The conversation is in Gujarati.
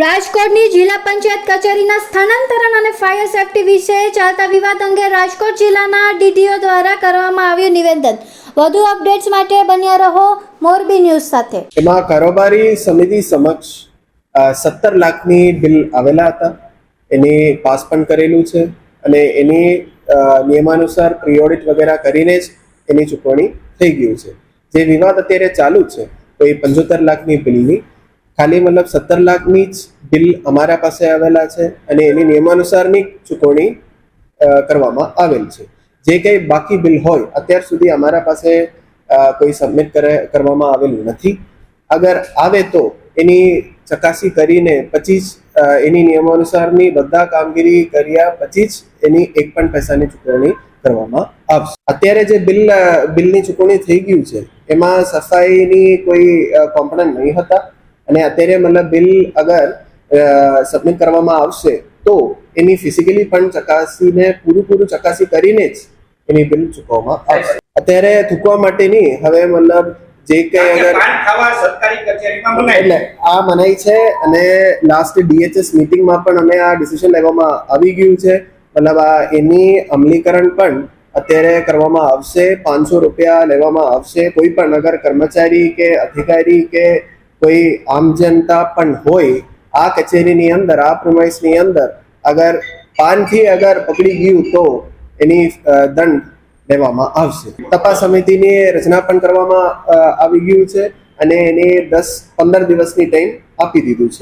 રાજકોટની જિલ્લા પંચાયત કચેરીના સ્થાનાંતરણ અને ફાયર સેફટી વિશે ચાલતા વિવાદ અંગે રાજકોટ જિલ્લાના ડીડીઓ દ્વારા કરવામાં આવ્યું નિવેદન. વધુ અપડેટ્સ માટે બન્યા રહો મોરબી ન્યૂઝ સાથે. એમાં કારોબારી સમિતિ સમક્ષ સત્તર લાખની બિલ આવેલા હતા. એને પાસ પણ કરેલું છે અને એની નિયમાનુસાર પ્રી ઓડિટ વગેરે કરીને જ એની ચૂકવણી થઈ ગયું છે. જે વિવાદ અત્યારે ચાલુ છે, તો એ પંચોતેર લાખની બિલની ખાલી મતલબ સત્તર લાખની જ બિલ અમારા પાસે આવેલા છે અને એની નિયમાનુસારની ચૂકવણી કરવામાં આવેલ છે. જે કંઈ બાકી બિલ હોય, અત્યાર સુધી અમારા પાસે કોઈ સબમિટ કરે, કરવામાં આવેલું નથી. અગર આવે તો એની ચકાસી કરીને પછી જ એની નિયમાનુસારની બધા કામગીરી કર્યા પછી જ એની એક પણ પૈસાની ચૂકવણી કરવામાં આવશે. અત્યારે જે બિલ બિલની ચૂકવણી થઈ ગયું છે, એમાં સફાઈની કોઈ કોમ્પોનન્ટ નહીં હતા. અને અત્યારે મતલબ બિલ અગર સબમિટ કરવામાં આવશે તો એની ફિઝિકલી પણ ચકાસીને પૂરું પૂરું ચકાસી કરીને જ એની બિલ ચૂકવવામાં આવશે. અત્યારે થૂકવા માટેની હવે મતલબ જે કંઈ અગર એટલે આ મનાઈ છે અને લાસ્ટ ડીએચએસ મીટિંગમાં પણ અમે આ ડિસિઝન લેવામાં આવી ગયું છે. મતલબ આ એની અમલીકરણ પણ અત્યારે કરવામાં આવશે. પાંચસો રૂપિયા લેવામાં આવશે. કોઈ પણ અગર કર્મચારી કે અધિકારી કે કોઈ આમ જનતા પણ હોય, આ કચેરીની અંદર, આ પ્રમાઇસની અંદર અગર પાનથી અગર પકડી ગયું તો એની દંડ લેવામાં આવશે. તપાસ સમિતિની રચના પણ કરવામાં આવી ગયું છે અને એને દસ પંદર દિવસની ટાઈમ આપી દીધું છે.